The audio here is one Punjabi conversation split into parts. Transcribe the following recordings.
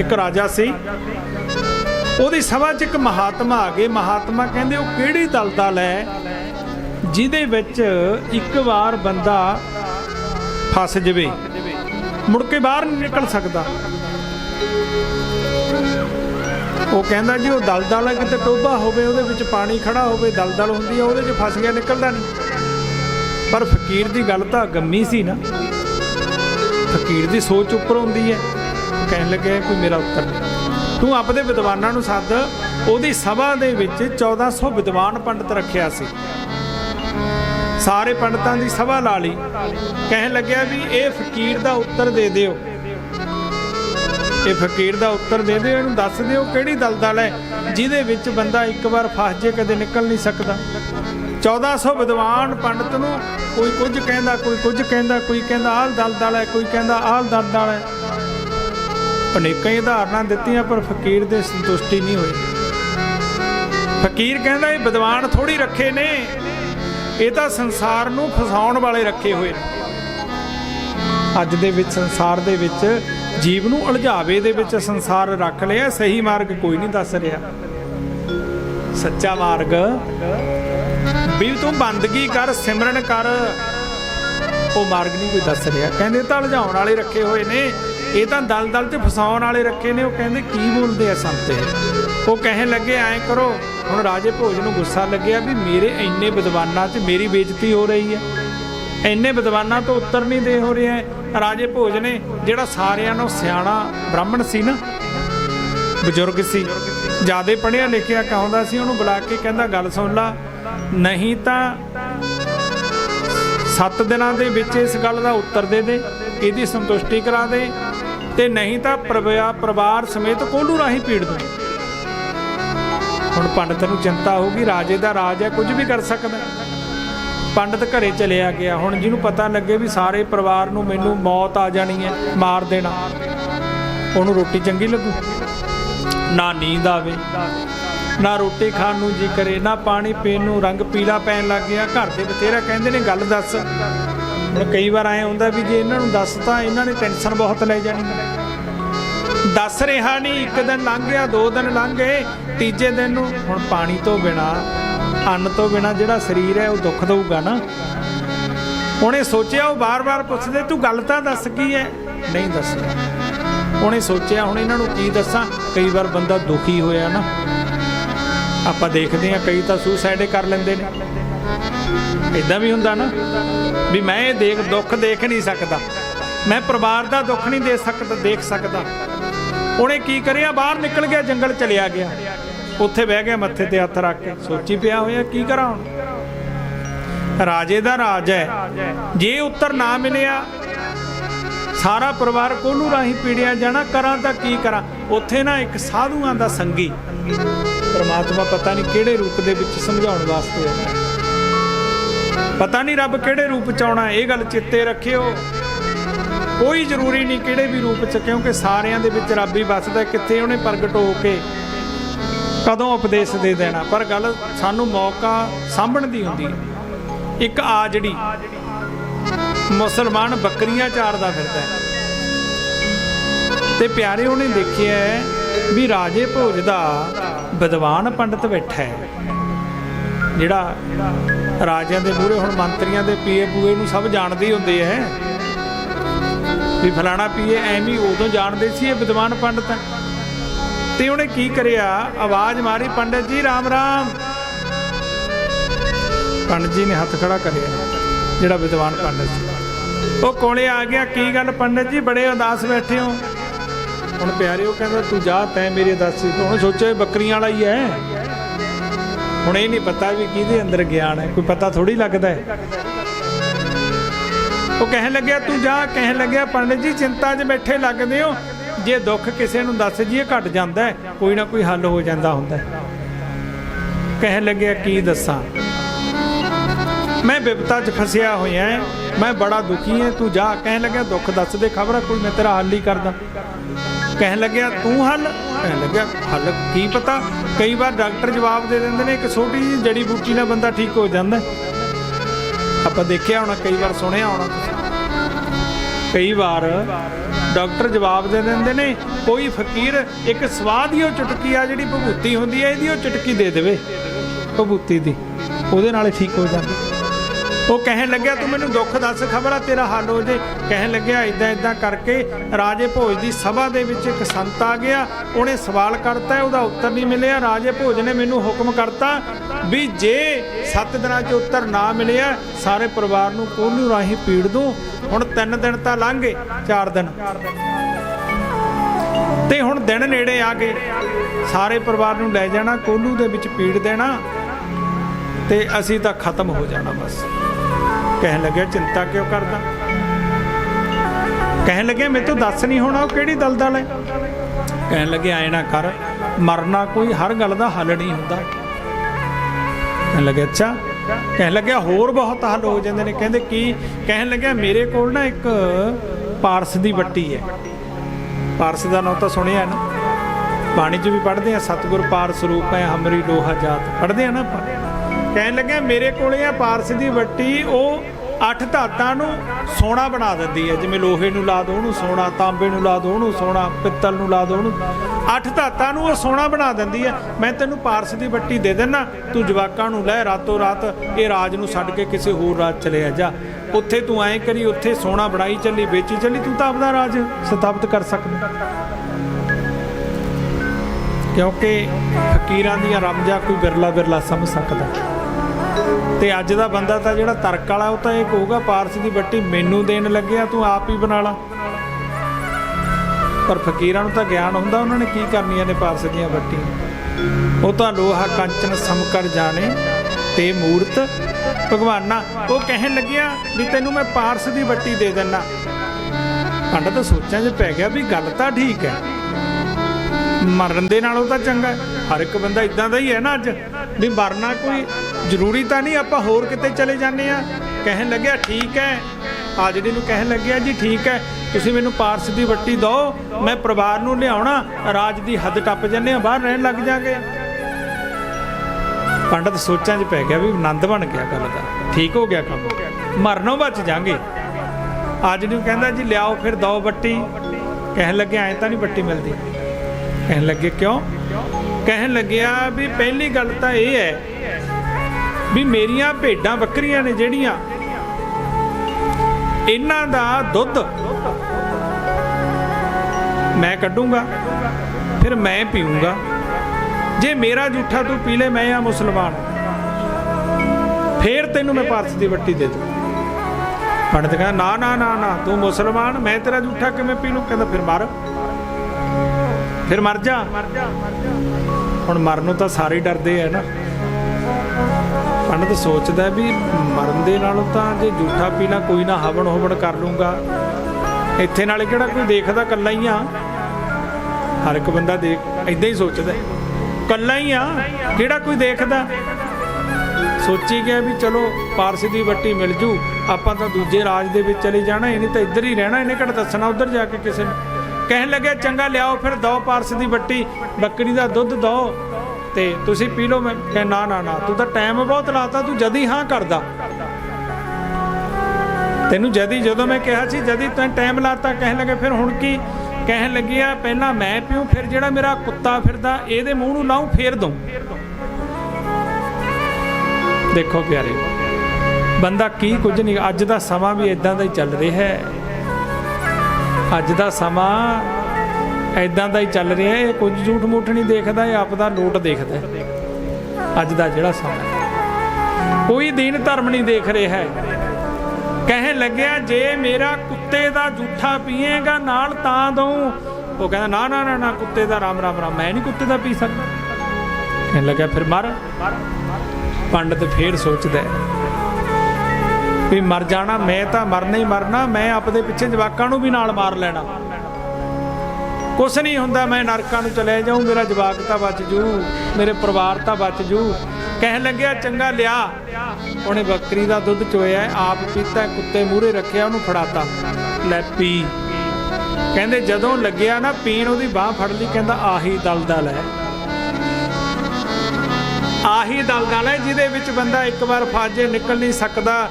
ਇੱਕ ਰਾਜਾ ਸੀ। ਉਹਦੀ ਸਭਾ 'ਚ ਇੱਕ ਮਹਾਤਮਾ ਆ ਗਏ। ਮਹਾਤਮਾ ਕਹਿੰਦੇ, ਉਹ ਕਿਹੜੀ ਦਲਦਲ ਹੈ ਜਿਹਦੇ ਵਿੱਚ ਇੱਕ ਵਾਰ ਬੰਦਾ ਫਸ ਜਵੇ। ਮੁੜ ਕੇ ਬਾਹਰ ਨਹੀਂ ਨਿਕਲ ਸਕਦਾ। ਉਹ ਕਹਿੰਦਾ, ਜੀ ਉਹ ਦਲਦਲ ਹੈ, ਕਿਤੇ ਟੋਭਾ ਹੋਵੇ, ਉਹਦੇ ਵਿੱਚ ਪਾਣੀ ਖੜਾ ਹੋਵੇ ਦਲਦਲ ਹੁੰਦੀ ਹੈ, ਉਹਦੇ 'ਚ ਫਸ ਗਿਆ, ਨਿਕਲਦਾ ਨਹੀਂ। ਪਰ ਫਕੀਰ ਦੀ ਗੱਲ ਤਾਂ ਗੰਮੀ ਸੀ ਨਾ। ਫਕੀਰ ਦੀ ਸੋਚ ਉੱਪਰ ਹੁੰਦੀ ਹੈ। ਕਹਿਣ ਲੱਗਿਆ ਕੋਈ ਮੇਰਾ ਉੱਤਰ ਨਹੀਂ। ਤੂੰ ਆਪਦੇ ਵਿਦਵਾਨਾਂ ਨੂੰ ਸੱਦ, ਉਹਦੀ ਸਭਾ ਦੇ ਵਿੱਚ 1400 ਵਿਦਵਾਨ ਪੰਡਤ ਰੱਖਿਆ ਸੀ। ਸਾਰੇ ਪੰਡਤਾਂ ਦੀ ਸਭਾ ਲਾ ਲਈ। ਕਹਿਣ ਲੱਗਿਆ ਵੀ ਇਹ ਫਕੀਰ ਦਾ ਉੱਤਰ ਦੇ ਦਿਓ। ਇਹ ਫਕੀਰ ਦਾ ਉੱਤਰ ਦੇ ਦਿਓ, ਇਹਨੂੰ ਦੱਸ ਦਿਓ ਕਿਹੜੀ ਦਲਦਲ ਹੈ ਜਿਹਦੇ ਵਿੱਚ ਬੰਦਾ ਇੱਕ ਵਾਰ ਫਸ ਜੇ, ਕਦੇ ਨਿਕਲ ਨਹੀਂ ਸਕਦਾ। 1400 ਵਿਦਵਾਨ ਪੰਡਤ ਨੂੰ ਕੋਈ ਕੁਝ ਕਹਿੰਦਾ, ਕੋਈ ਕੁਝ ਕਹਿੰਦਾ, ਕੋਈ ਕਹਿੰਦਾ ਆਹ ਦਲਦਲ ਹੈ ਕੋਈ ਕਹਿੰਦਾ ਆਹ ਦਲਦਲ ਹੈ ਅਨੇਕਾਂ ਹੀ ਉਦਾਹਰਨਾਂ ਦਿੱਤੀਆਂ, ਪਰ ਫਕੀਰ ਦੇ ਸੰਤੁਸ਼ਟੀ ਨਹੀਂ ਹੋਈ। ਫਕੀਰ ਕਹਿੰਦਾ, ਇਹ ਵਿਦਵਾਨ ਥੋੜੀ ਰੱਖੇ ਨੇ। ਇਹ ਤਾਂ ਸੰਸਾਰ ਨੂੰ ਫਸਾਉਣ ਵਾਲੇ ਰੱਖੇ ਹੋਏ ਨੇ। ਅੱਜ ਦੇ ਵਿੱਚ, ਸੰਸਾਰ ਦੇ ਵਿੱਚ ਜੀਵ ਨੂੰ ਉਲਝਾਵੇ ਦੇ ਵਿੱਚ ਸੰਸਾਰ ਰੱਖ ਲਿਆ, ਸਹੀ ਮਾਰਗ ਕੋਈ ਨਹੀਂ ਦੱਸ ਰਿਹਾ। ਸੱਚਾ ਮਾਰਗ ਵੀ ਤੂੰ ਬੰਦਗੀ ਕਰ, ਸਿਮਰਨ ਕਰ। ਉਹ ਮਾਰਗ ਨਹੀਂ ਕੋਈ ਦੱਸ ਰਿਹਾ। ਕਹਿੰਦੇ ਤਾਂ ਉਲਝਾਉਣ ਵਾਲੇ ਰੱਖੇ ਹੋਏ ਨੇ। ਇਹ ਤਾਂ ਦਲ ਦਲ ਤੇ ਫਸਾਉਣ ਵਾਲੇ ਰੱਖੇ ਨੇ, ਉਹ ਕਹਿੰਦੇ ਕੀ ਬੋਲਦੇ ਆ ਸੰਤ ਉਹ ਕਹਿਣ ਲੱਗੇ, ਐਂ ਕਰੋ, ਹੁਣ ਰਾਜੇ ਭੋਜ ਨੂੰ ਗੁੱਸਾ ਲੱਗਿਆ ਵੀ ਮੇਰੇ ਇੰਨੇ ਵਿਦਵਾਨਾਂ 'ਚ ਮੇਰੀ ਬੇਇੱਜ਼ਤੀ ਹੋ ਰਹੀ ਹੈ ਇੰਨੇ ਵਿਦਵਾਨਾਂ ਤੋਂ ਉੱਤਰ ਨਹੀਂ ਦੇ ਹੋ ਰਿਹਾ ਹੈ। ਰਾਜੇ ਭੋਜ ਨੇ, ਜਿਹੜਾ ਸਾਰਿਆਂ ਨੂੰ ਸਿਆਣਾ ਬ੍ਰਾਹਮਣ ਸੀ ਨਾ, ਬਜ਼ੁਰਗ ਸੀ, ਜਿਆਦੇ ਪੜ੍ਹਿਆ ਲਿਖਿਆ ਕਹਾਉਂਦਾ ਸੀ, ਉਹਨੂੰ ਬੁਲਾ ਕੇ ਕਹਿੰਦਾ, ਗੱਲ ਸੁਣ ਲਾ, ਨਹੀਂ ਤਾਂ ਸੱਤ ਦਿਨਾਂ ਦੇ ਵਿੱਚ ਇਸ ਗੱਲ ਦਾ ਉੱਤਰ ਦੇ ਦੇ, ਇਹਦੀ ਸੰਤੁਸ਼ਟੀ ਕਰਾ ਦੇ ਤੇ ਨਹੀਂ ਤਾਂ ਪਰਿਵਾਰ ਪਰਿਵਾਰ ਸਮੇਤ ਕੋਲੂ ਰਾਹੀਂ ਪੀੜ ਦੂੰ ਹੁਣ ਪੰਡਤ ਨੂੰ ਚਿੰਤਾ ਹੋਊਗੀ ਰਾਜੇ ਦਾ ਰਾਜ ਹੈ, ਕੁਝ ਵੀ ਕਰ ਸਕਦਾ ਪੰਡਤ ਘਰੇ ਚਲਿਆ ਗਿਆ। ਹੁਣ ਜਿਹਨੂੰ ਪਤਾ ਲੱਗੇ ਵੀ ਸਾਰੇ ਪਰਿਵਾਰ ਨੂੰ ਮੈਨੂੰ ਮੌਤ ਆ ਜਾਣੀ ਹੈ, ਮਾਰ ਦੇਣਾ। ਉਹਨੂੰ ਰੋਟੀ ਚੰਗੀ ਲੱਗੂ? ਨਾ ਨੀਂਦ ਆਵੇ, ਨਾ ਰੋਟੀ ਖਾਣ ਨੂੰ ਜੀ ਕਰੇ, ਨਾ ਪਾਣੀ ਪੀਣ ਨੂੰ ਰੰਗ ਪੀਲਾ ਪੈਣ ਲੱਗ ਗਿਆ। ਘਰ ਦੇ ਬਥੇਰਾ ਕਹਿੰਦੇ ਨੇ, ਗੱਲ ਦੱਸ ਹੁਣ ਕਈ ਵਾਰ ਐ ਹੁੰਦਾ ਵੀ ਜੇ ਇਹਨਾਂ ਨੂੰ ਦੱਸਤਾ ਇਹਨਾਂ ਨੇ ਟੈਨਸ਼ਨ ਬਹੁਤ ਲੈ ਜਾਣੀ। ਦੱਸ ਰਿਹਾ ਨਹੀਂ, ਇੱਕ ਦਿਨ ਲੰਘ ਗਿਆ, ਦੋ ਦਿਨ ਲੰਘ ਗਏ, ਤੀਜੇ ਦਿਨ ਨੂੰ ਹੁਣ ਪਾਣੀ ਤੋਂ ਬਿਨਾ, ਅੰਨ ਤੋਂ ਬਿਨਾ ਜਿਹੜਾ ਸਰੀਰ ਹੈ ਉਹ ਦੁੱਖ ਦਊਗਾ ਨਾ। ਉਹਨੇ ਸੋਚਿਆ, ਉਹ ਬਾਰ-ਬਾਰ ਪੁੱਛਦੇ, ਤੂੰ ਗੱਲ ਤਾਂ ਦੱਸ ਕੀ ਹੈ? ਨਹੀਂ ਦੱਸਿਆ। ਉਹਨੇ ਸੋਚਿਆ, ਹੁਣ ਇਹਨਾਂ ਨੂੰ ਕੀ ਦੱਸਾਂ? ਕਈ ਵਾਰ ਬੰਦਾ ਦੁਖੀ ਹੋਇਆ ਨਾ। ਆਪਾਂ ਦੇਖਦੇ ਹਾਂ, ਕਈ ਤਾਂ ਸੁਸਾਈਡ ਕਰ ਲੈਂਦੇ ਨੇ। ਇਦਾਂ ਵੀ ਹੁੰਦਾ ਨਾ ਵੀ ਮੈਂ ਇਹ ਦੇਖ ਦੁੱਖ ਦੇਖ ਨਹੀਂ ਸਕਦਾ। ਮੈਂ ਪਰਿਵਾਰ ਦਾ ਦੁੱਖ ਨਹੀਂ ਦੇ ਸਕਦਾ, ਦੇਖ ਸਕਦਾ। ਉਹਨੇ ਕੀ ਕਰਿਆ? ਬਾਹਰ ਨਿਕਲ ਗਿਆ, ਜੰਗਲ ਚਲਿਆ ਗਿਆ। ਉੱਥੇ ਬਹਿ ਗਿਆ ਮੱਥੇ ਤੇ ਹੱਥ ਰੱਖ ਕੇ। ਸੋਚੀ ਪਿਆ ਹੋਇਆ, ਕੀ ਕਰਾਂ ਹੁਣ? ਰਾਜੇ ਦਾ ਰਾਜ ਹੈ। ਜੇ ਉੱਤਰ ਨਾ ਮਿਲਿਆ, ਸਾਰਾ ਪਰਿਵਾਰ ਕੋਲੂ ਰਾਹੀਂ ਪੀੜਿਆ ਜਾਣਾ? ਕਰਾਂ ਤਾਂ ਕੀ ਕਰਾਂ? ਉੱਥੇ ਨਾ ਇੱਕ ਸਾਧੂਆਂ ਦਾ ਸੰਗੀ। ਪਰਮਾਤਮਾ ਪਤਾ ਨਹੀਂ ਕਿਹੜੇ ਰੂਪ ਦੇ ਵਿੱਚ ਸਮਝਾਉਣ ਵਾਸਤੇ ਆਇਆ। ਪਤਾ ਨਹੀਂ ਰੱਬ ਕਿਹੜੇ ਰੂਪ ਚ ਆਉਣਾ, ਇਹ ਗੱਲ ਚਿੱਤੇ ਰੱਖਿਓ। ਕੋਈ ਜ਼ਰੂਰੀ ਨਹੀਂ ਕਿਹੜੇ ਵੀ ਰੂਪ ਚ, ਕਿਉਂਕਿ ਸਾਰਿਆਂ ਦੇ ਵਿੱਚ ਰੱਬ ਹੀ ਵੱਸਦਾ, ਕਿੱਥੇ ਉਹਨੇ ਪ੍ਰਗਟ ਹੋ ਕੇ ਕਦੋਂ ਉਪਦੇਸ਼ ਦੇ ਦੇਣਾ। ਪਰ ਗੱਲ ਸਾਨੂੰ ਮੌਕਾ ਸਾਂਭਣ ਦੀ ਹੁੰਦੀ ਹੈ। ਇੱਕ ਆ ਜਿਹੜੀ ਮੁਸਲਮਾਨ ਬੱਕਰੀਆਂ ਚਾਰਦਾ ਫਿਰਦਾ ਹੈ। ਤੇ ਪਿਆਰੇ, ਉਹਨੇ ਦੇਖਿਆ ਹੈ ਵੀ ਰਾਜੇ ਭੋਜ ਦਾ ਵਿਦਵਾਨ ਪੰਡਤ ਬੈਠਾ ਹੈ, ਜਿਹੜਾ ਰਾਜਿਆਂ ਦੇ ਮੂਹਰੇ ਹੁਣ ਮੰਤਰੀਆਂ ਦੇ ਪੀਏ ਪੂਏ ਨੂੰ ਸਭ ਜਾਣਦੇ ਹੀ ਹੁੰਦੇ ਐ। ਵੀ ਫਲਾਣਾ ਪੀਏ ਐਵੇਂ ਉਦੋਂ ਜਾਣਦੇ ਸੀ ਇਹ ਵਿਦਵਾਨ ਪੰਡਤ। ਹੈ ਤੇ ਉਹਨੇ ਕੀ ਕਰਿਆ? ਆਵਾਜ਼ ਮਾਰੀ, ਪੰਡਤ ਜੀ, ਰਾਮ ਰਾਮ। ਪੰਡਤ ਜੀ ਨੇ ਹੱਥ ਖੜਾ ਕਰਿਆ, ਜਿਹੜਾ ਵਿਦਵਾਨ ਪੰਡਤ ਸੀ। ਉਹ ਕੋਲੇ ਆ ਗਿਆ, ਕੀ ਗੱਲ ਪੰਡਤ ਜੀ, ਬੜੇ ਉਦਾਸ ਬੈਠੇ ਹੋ। ਹੁਣ ਪਿਆਰੇ ਉਹ ਕਹਿੰਦਾ, ਤੂੰ ਜਾ, ਤੈਂ ਮੇਰੀ ਉਦਾਸੀ ਤੋਂ। ਹੁਣ ਸੋਚਿਆ ਇਹ ਬੱਕਰੀਆਂ ਵਾਲਾ ਹੀ ਹੈ ਹੁਣ ਇਹ ਨਹੀਂ ਪਤਾ ਵੀ ਕਿਹਦੇ ਅੰਦਰ ਗਿਆਨ ਹੈ, ਕੋਈ ਪਤਾ ਥੋੜੀ ਲੱਗਦਾ ਹੈ। ਉਹ ਕਹਿਣ ਲੱਗਿਆ, ਤੂੰ ਜਾ, ਕਹਿਣ ਲੱਗਿਆ, ਪੰਡਿਤ ਜੀ, ਚਿੰਤਾ 'ਚ ਬੈਠੇ ਲੱਗਦੇ ਹੋ। ਜੇ ਦੁੱਖ ਕਿਸੇ ਨੂੰ ਦੱਸ ਜੀਏ ਘਟ ਜਾਂਦਾ ਹੈ, ਕੋਈ ਨਾ ਕੋਈ ਹੱਲ ਹੋ ਜਾਂਦਾ ਹੁੰਦਾ ਹੈ। ਕਹਿਣ ਲੱਗਿਆ, ਕੀ ਦੱਸਾਂ? ਮੈਂ ਬਿਪਤਾ 'ਚ ਫਸਿਆ ਹੋਇਆ ਹਾਂ। ਮੈਂ ਬੜਾ ਦੁਖੀ ਹਾਂ, ਤੂੰ ਜਾ, ਕਹਿਣ ਲੱਗਿਆ ਦੁੱਖ ਦੱਸ ਦੇ ਖਬਰ, ਕੋਈ ਮੈਂ ਤੇਰਾ ਹੱਲ ਹੀ ਕਰਦਾ। ਕਹਿਣ ਲੱਗਿਆ, ਤੂੰ ਹੱਲ? ਕਹਿਣ ਲੱਗਿਆ, ਹੱਲ ਕੀ ਪਤਾ? ਕਈ ਵਾਰ ਡਾਕਟਰ ਜਵਾਬ ਦੇ ਦਿੰਦੇ ਨੇ, ਇੱਕ ਛੋਟੀ ਜਿਹੀ ਜੜੀ ਬੂਟੀ ਨਾਲ ਬੰਦਾ ਠੀਕ ਹੋ ਜਾਂਦਾ ਆਪਾਂ ਦੇਖਿਆ ਹੋਣਾ, ਕਈ ਵਾਰ ਸੁਣਿਆ ਹੋਣਾ ਕਈ ਵਾਰ ਡਾਕਟਰ ਜਵਾਬ ਦੇ ਦਿੰਦੇ ਨੇ, ਕੋਈ ਫਕੀਰ ਇੱਕ ਸਵਾਦ ਹੀ ਉਹ ਚੁਟਕੀ ਆ ਜਿਹੜੀ ਭਭੂਤੀ ਹੁੰਦੀ ਹੈ, ਇਹਦੀ ਉਹ ਚੁਟਕੀ ਦੇ ਦੇਵੇ ਭਭੂਤੀ ਦੀ, ਉਹਦੇ ਨਾਲ ਠੀਕ ਹੋ ਜਾਂਦਾ ਉਹ ਕਹਿਣ ਲੱਗਿਆ, ਤੂੰ ਮੈਨੂੰ ਦੁੱਖ ਦੱਸ ਖਬਰ ਆ ਤੇਰਾ ਹੱਲ ਹੋ ਜੇ। ਕਹਿਣ ਲੱਗਿਆ ਇਦਾਂ ਇਦਾਂ ਕਰਕੇ ਰਾਜੇ ਭੋਜ ਦੀ ਸਭਾ ਦੇ ਵਿੱਚ ਇੱਕ ਸੰਤ ਆ ਗਿਆ। ਉਹਨੇ ਸਵਾਲ ਕਰਤਾ, ਉਹਦਾ ਉੱਤਰ ਨਹੀਂ ਮਿਲਿਆ। ਰਾਜੇ ਭੋਜ ਨੇ ਮੈਨੂੰ ਹੁਕਮ ਕਰਤਾ ਵੀ ਜੇ 7 ਦਿਨਾਂ 'ਚ ਉੱਤਰ ਨਾ ਮਿਲਿਆ, ਸਾਰੇ ਪਰਿਵਾਰ ਨੂੰ ਕੋਹਲੂ ਰਾਹੀਂ ਪੀੜ ਦੂੰ। ਹੁਣ 3 ਦਿਨ ਤਾਂ ਲੰਘ ਗਏ 4 ਦਿਨ। ਤੇ ਹੁਣ ਦਿਨ ਨੇੜੇ ਆ ਗਏ। ਸਾਰੇ ਪਰਿਵਾਰ ਨੂੰ ਲੈ ਜਾਣਾ ਕੋਹਲੂ ਦੇ ਵਿੱਚ ਪੀੜ ਦੇਣਾ ਤੇ ਅਸੀਂ ਤਾਂ ਖਤਮ ਹੋ ਜਾਣਾ ਬਸ। ਕਹਿਣ ਲੱਗਿਆ, ਚਿੰਤਾ ਕਿਉਂ ਕਰਦਾ? ਕਹਿਣ ਲੱਗਿਆ, ਮੇਰੇ ਤੋਂ ਦੱਸ ਨਹੀਂ ਹੋਣਾ, ਉਹ ਕਿਹੜੀ ਦਲਦਲ ਹੈ? ਕਹਿਣ ਲੱਗੇ ਐ ਨਾ ਕਰ, ਮਰਨਾ ਕੋਈ ਹਰ ਗੱਲ ਦਾ ਹੱਲ ਨਹੀਂ ਹੁੰਦਾ। ਕਹਿਣ ਲੱਗੇ ਅੱਛਾ। ਕਹਿਣ ਲੱਗਿਆ, ਹੋਰ ਬਹੁਤ ਹੱਲ ਹੋ ਜਾਂਦੇ ਨੇ। ਕਹਿੰਦੇ, ਕੀ? ਕਹਿਣ ਲੱਗਿਆ, ਮੇਰੇ ਕੋਲ ਨਾ ਇੱਕ ਪਾਰਸ ਦੀ ਬੱਟੀ ਹੈ। ਪਾਰਸ ਦਾ ਨਾਮ ਤਾਂ ਸੁਣਿਆ ਨਾ ਬਾਣੀ 'ਚ ਵੀ ਪੜ੍ਹਦੇ ਆ, ਸਤਿਗੁਰ ਪਾਰਸ ਰੂਪ ਹੈ, ਹਮਰੀ ਲੋਹਾ ਜਾਤ। ਪੜ੍ਹਦੇ ਆ ਨਾ ਆਪਾਂ? ਕਹਿਣ ਲੱਗਿਆ, ਮੇਰੇ ਕੋਲੇ ਆ ਪਾਰਸ ਦੀ ਵੱਟੀ, ਉਹ ਅੱਠ ਧਾਤਾਂ ਨੂੰ ਸੋਨਾ ਬਣਾ ਦਿੰਦੀ ਹੈ। ਜਿਵੇਂ ਲੋਹੇ ਨੂੰ ਲਾ ਦੋ, ਉਹਨੂੰ ਸੋਨਾ, ਤਾਂਬੇ ਨੂੰ ਲਾ ਦੋ, ਉਹਨੂੰ ਸੋਨਾ, ਪਿੱਤਲ ਨੂੰ ਲਾ ਦੋ, ਉਹਨੂੰ ਅੱਠ ਧਾਤਾਂ ਨੂੰ ਉਹ ਸੋਨਾ ਬਣਾ ਦਿੰਦੀ ਹੈ। ਮੈਂ ਤੈਨੂੰ ਪਾਰਸ ਦੀ ਵੱਟੀ ਦੇ ਦੇਣਾ ਤੂੰ ਜਵਾਕਾਂ ਨੂੰ ਲੈ, ਰਾਤੋਂ ਰਾਤ ਇਹ ਰਾਜ ਨੂੰ ਛੱਡ ਕੇ ਕਿਸੇ ਹੋਰ ਰਾਜ ਚਲੇ ਆ, ਜਾ। ਉੱਥੇ ਤੂੰ ਐਂ ਕਰੀ, ਉੱਥੇ ਸੋਨਾ ਬਣਾਈ ਚੱਲੀ, ਵੇਚੀ ਚੱਲੀ, ਤੂੰ ਤਾਂ ਆਪਣਾ ਰਾਜ ਸਥਾਪਿਤ ਕਰ ਸਕਦਾ। ਕਿਉਂਕਿ ਫਕੀਰਾਂ ਦੀਆਂ ਰਮਜਾਂ ਕੋਈ ਬਿਰਲਾ ਬਿਰਲਾ ਸਮਝ ਸਕਦਾ। ਤੇ ਅੱਜ ਦਾ ਬੰਦਾ ਤਾਂ ਜਿਹੜਾ ਤਰਕ ਵਾਲਾ, ਉਹ ਤਾਂ ਇਹ ਕਹੂਗਾ, ਪਾਰਸ ਦੀ ਬੱਟੀ ਮੈਨੂੰ ਦੇਣ ਲੱਗਿਆ, ਤੂੰ ਆਪ ਹੀ ਬਣਾ ਲਾ। ਪਰ ਫਕੀਰਾਂ ਨੂੰ ਤਾਂ ਗਿਆਨ ਹੁੰਦਾ, ਉਹਨਾਂ ਨੇ ਕੀ ਕਰਨੀਆਂ ਨੇ ਪਾਰਸ ਦੀਆਂ ਬੱਟੀਆਂ? ਉਹ ਤਾਂ ਲੋਹਾ ਕੰਚਨ ਸਮਕਰ ਜਾਣੇ, ਤੇ ਮੂਰਤ ਭਗਵਾਨਾ ਉਹ ਕਹਿਣ ਲੱਗਿਆ ਵੀ ਤੈਨੂੰ ਮੈਂ ਪਾਰਸ ਦੀ ਬੱਟੀ ਦੇ ਦਿੰਨਾ। ਪੰਡਤ ਸੋਚਾਂ 'ਚ ਪੈ ਗਿਆ ਵੀ ਗੱਲ ਤਾਂ ਠੀਕ ਹੈ। ਮਰਨ ਦੇ ਨਾਲੋਂ ਤਾਂ ਚੰਗਾ ਹਰ ਇੱਕ ਬੰਦਾ ਇਦਾਂ ਦਾ ਹੀ ਹੈ ਨਾ ਅੱਜ, ਵੀ ਮਰਨਾ ਕੋਈ ਜ਼ਰੂਰੀ ਤਾਂ ਨਹੀਂ ਆਪਾਂ ਹੋਰ ਕਿਤੇ ਚਲੇ ਜਾਂਦੇ ਆ ਕਹਿਣ ਲੱਗਿਆ, ਠੀਕ ਹੈ। ਆਜੜੀ ਨੂੰ ਕਹਿਣ ਲੱਗਿਆ, ਜੀ, ਠੀਕ ਹੈ। ਤੁਸੀਂ ਮੈਨੂੰ ਪਾਰਸ ਦੀ ਵੱਟੀ ਦਿਓ। ਮੈਂ ਪਰਿਵਾਰ ਨੂੰ ਲਿਆਉਣਾ। ਰਾਜ ਦੀ ਹੱਦ ਟੱਪ ਜੰਨੇ ਆ ਬਾਹਰ ਰਹਿਣ ਲੱਗ ਜਾਗੇ। ਪੰਡਤ ਸੋਚਾਂ 'ਚ ਪੈ ਗਿਆ ਵੀ ਆਨੰਦ ਬਣ ਗਿਆ ਗੱਲ ਦਾ। ਠੀਕ ਹੋ ਗਿਆ ਕੰਮ। ਮਰਨੋਂ ਬਚ ਜਾਗੇ। ਅੱਜ ਨੂੰ ਕਹਿੰਦਾ, ਜੀ, ਲਿਆਓ ਫਿਰ ਦੋ ਵੱਟੀ। ਕਹਿਣ ਲੱਗੇ ਐਂ ਤਾਂ ਨਹੀਂ ਬੱਟੀ ਮਿਲਦੀ। ਕਹਿਣ ਲੱਗੇ ਕਿਉਂ? ਕਹਿਣ ਲੱਗਿਆ ਵੀ ਪਹਿਲੀ ਗੱਲ ਤਾਂ ਇਹ ਹੈ ਵੀ ਮੇਰੀਆਂ ਭੇਡਾਂ ਬੱਕਰੀਆਂ ਨੇ ਜਿਹੜੀਆਂ ਇਹਨਾਂ ਦਾ ਦੁੱਧ ਮੈਂ ਕੱਢੂੰਗਾ, ਫਿਰ ਮੈਂ ਪੀਊਂਗਾ। ਜੇ ਮੇਰਾ ਜੂਠਾ ਤੂੰ ਪੀ ਲੈ, ਮੈਂ ਆ ਮੁਸਲਮਾਨ। ਫੇਰ ਤੈਨੂੰ ਮੈਂ ਪਾਰਸ ਦੀ ਵੱਟੀ ਦੇ ਦੂੰ। ਪੰਡਤ ਕਹਿੰਦਾ ਨਾ ਨਾ ਨਾ ਨਾ, ਤੂੰ ਮੁਸਲਮਾਨ, ਮੈਂ ਤੇਰਾ ਜੂਠਾ ਕਿਵੇਂ ਪੀ ਲੂੰ? ਕਹਿੰਦਾ, ਫਿਰ ਮਰ। ਫਿਰ ਮਰ ਜਾ। ਹੁਣ ਮਰਨ ਨੂੰ ਤਾਂ ਸਾਰੇ ਡਰਦੇ ਆ ਨਾ। ਪੰਡਤ ਸੋਚਦਾ ਵੀ ਮਰਨ ਦੇ ਨਾਲੋਂ ਤਾਂ ਜੇ ਝੂਠਾ ਪੀਣਾ ਕੋਈ ਨਾ ਹਵਨ ਹੋਵਨ ਕਰ ਲੂੰਗਾ। ਇੱਥੇ ਨਾਲੇ ਕਿਹੜਾ ਕੋਈ ਦੇਖਦਾ? ਕੱਲਾ ਹੀ ਆ। ਹਰ ਇੱਕ ਬੰਦਾ ਦੇਖ ਇਦਾਂ ਹੀ ਸੋਚਦਾ ਕੱਲਾ ਹੀ ਆ। ਕਿਹੜਾ ਕੋਈ ਦੇਖਦਾ? ਸੋਚੀ ਗਿਆ ਵੀ ਚਲੋ, ਪਾਰਸ ਦੀ ਵੱਟੀ ਮਿਲ ਜੂ। ਆਪਾਂ ਤਾਂ ਦੂਜੇ ਰਾਜ ਦੇ ਵਿੱਚ ਚਲੇ ਜਾਣਾ, ਇਹਨੇ ਤਾਂ ਇੱਧਰ ਹੀ ਰਹਿਣਾ, ਇਹਨੇ ਕਿਹੜਾ ਦੱਸਣਾ ਉੱਧਰ ਜਾ ਕੇ ਕਿਸੇ ਨੂੰ? ਕਹਿਣ ਲੱਗਿਆ, ਚੰਗਾ ਲਿਆਓ ਫਿਰ ਦੋ ਪਾਰਸ ਦੀ ਵੱਟੀ, ਬੱਕਰੀ ਦਾ ਦੁੱਧ ਦੋ ਤੇ ਤੁਸੀਂ ਪੀ ਲਓ, ਮੈਂ ਕਹੇ ਨਾ ਨਾ ਨਾ, ਤੂੰ ਤਾਂ ਟਾਈਮ ਬਹੁਤ ਲਾਤਾ, ਤੂੰ ਜਦੀ ਹਾਂ ਕਰਦਾ। ਤੈਨੂੰ ਜਦੀ ਜਦੋਂ ਮੈਂ ਕਿਹਾ ਸੀ, ਜਦੀ ਤੈਂ ਟਾਈਮ ਲਾਤਾ, ਕਹਿਣ ਲੱਗੇ, ਫਿਰ ਹੁਣ ਕੀ? ਕਹਿਣ ਲੱਗੀ ਆ, ਪਹਿਲਾਂ ਮੈਂ ਪੀਉ ਫਿਰ ਜਿਹੜਾ ਮੇਰਾ ਕੁੱਤਾ ਫਿਰਦਾ, ਇਹਦੇ ਮੂੰਹ ਨੂੰ ਲਾਉਂ ਫੇਰ ਦਊ। ਦੇਖੋ ਪਿਆਰੇ, ਬੰਦਾ ਕੀ ਕੁਝ ਨਹੀਂ, ਅੱਜ ਦਾ ਸਮਾਂ ਵੀ ਇਦਾਂ ਦਾ ਹੀ ਚੱਲ ਰਿਹਾ ਹੈ। ਅੱਜ ਦਾ ਸਮਾਂ ਇਦਾਂ ਦਾ ਹੀ ਚੱਲ ਰਿਹਾ ਇਹ ਕੁਝ ਝੂਠ ਮੂਠ ਨਹੀਂ ਦੇਖਦਾ, ਇਹ ਆਪ ਦਾ ਲੋਟ ਦੇਖਦਾ ਅੱਜ ਦਾ ਜਿਹੜਾ ਸਮਾਂ ਕੋਈ ਦੀਨ ਧਰਮ ਨਹੀਂ ਦੇਖ ਰਿਹਾ ਹੈ। ਕਹਿਣ ਲੱਗਿਆ, ਜੇ ਮੇਰਾ ਕੁੱਤੇ ਦਾ ਜੂਠਾ ਪੀਏਗਾ ਨਾਲ ਤਾਂ ਦਊ। ਉਹ ਕਹਿੰਦਾ, ਨਾ ਨਾ ਨਾ ਨਾ, ਕੁੱਤੇ ਦਾ ਰਾਮ ਰਾਮ ਰਾਮ, ਮੈਂ ਨਹੀਂ ਕੁੱਤੇ ਦਾ ਪੀ ਸਕਦਾ। ਕਹਿਣ ਲੱਗਿਆ, ਫਿਰ ਮਰ। ਪੰਡਤ ਫੇਰ ਸੋਚਦਾ ਵੀ ਮਰ ਜਾਣਾ, ਮੈਂ ਤਾਂ ਮਰਨਾ ਹੀ ਮਰਨਾ, ਮੈਂ ਆਪਦੇ ਪਿੱਛੇ ਜਵਾਕਾਂ ਨੂੰ ਵੀ ਨਾਲ ਮਾਰ ਲੈਣਾ। ਕੁਛ ਨਹੀਂ ਹੁੰਦਾ, ਮੈਂ ਨਰਕਾਂ ਨੂੰ ਚਲੇ ਜਾਊਂ, ਮੇਰਾ ਜਵਾਕ ਤਾਂ ਬਚ ਜੂ, ਮੇਰੇ ਪਰਿਵਾਰ ਤਾਂ ਬਚ ਜੂ। ਕਹਿਣ ਲੱਗਿਆ, ਚੰਗਾ ਲਿਆ। ਉਹਨੇ ਬੱਕਰੀ ਦਾ ਦੁੱਧ ਚੋਇਆ, ਆਪ ਪੀਤਾ, ਕੁੱਤੇ ਮੂਹਰੇ ਰੱਖਿਆ, ਉਹਨੂੰ ਫੜਾਤਾ। ਲੈ ਪੀ। ਕਹਿੰਦੇ, ਜਦੋਂ ਲੱਗਿਆ ਨਾ ਪੀਣ, ਉਹਦੀ ਬਾਹ ਫੜ ਲਈ। ਕਹਿੰਦਾ, ਆਹੀ ਦਲਦਲ ਹੈ। ਆਹੀ ਦਲਦਲ ਹੈ, ਜਿਹਦੇ ਵਿੱਚ ਬੰਦਾ ਇੱਕ ਵਾਰ ਫਾਜੇ ਨਿਕਲ ਨਹੀਂ ਸਕਦਾ।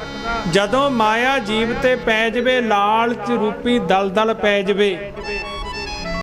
ਜਦੋਂ ਮਾਇਆ ਜੀਵ ਤੇ ਪੈ ਜਵੇ, ਲਾਲਚ ਰੂਪੀ ਦਲਦਲ ਪੈ ਜਵੇ।